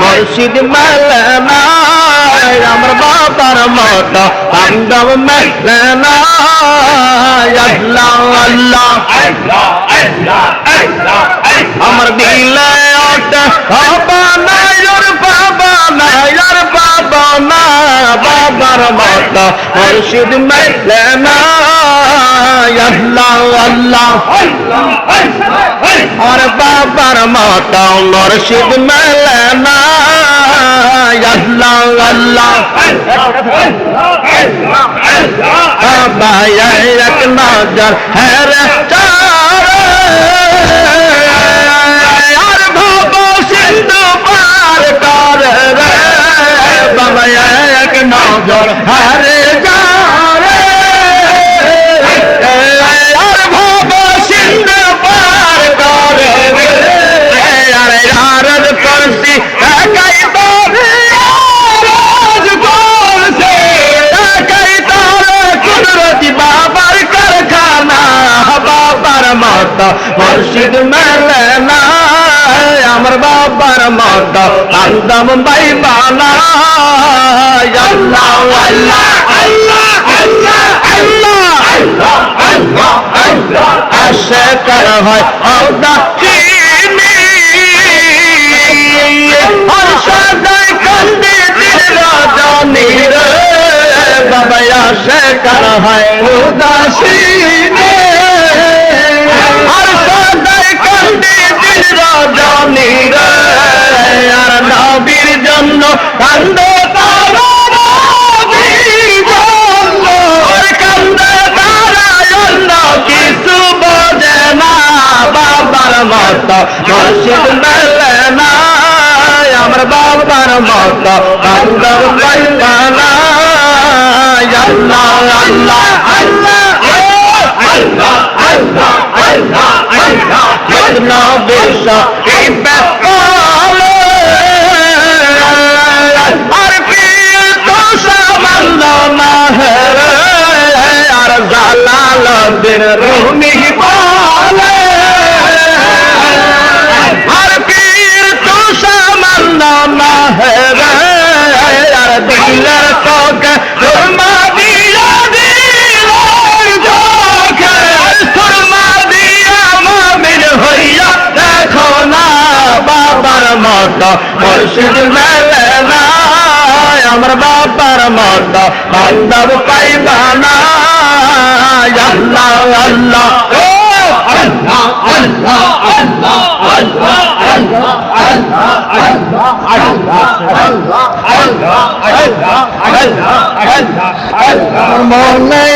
মুর্শিদ মেলনা আমার বাবার মতো, বান্ধব মেলনা আল্লাহ আল্লাহ, আমার দিলে ওটা বাবা না ইয়ার বাবা না ইয়ার বাবা না বাবার মতো, মুর্শিদ মেলনা আল্লাহ আল্লাহ আর বাবার মাতা মুর্শিদ মেলে না আল্লাহ আল্লাহ। বাবা এক নজর হ্যাঁ বাবা এক নজর হ্যাঁ মুর্শিদ মেলে না আমার বাবার মত আন্দম বাইবানা আল্লাহ আল্লাহ আল্লাহ হয় হয় উদাসীনে মসজিদ মেলে না আমার বাবার মত বান্দর পাইবানা আল্লাহ আল্লাহ আল্লাহ আল্লাহ আল্লাহ আল্লাহ আল্লাহ নবীর মুর্শিদ মেলে না আমার বাবার মত বান্ধব পাইবা না আল্লাহ আল্লাহ আল্লাহ আল্লাহ আল্লাহ মনে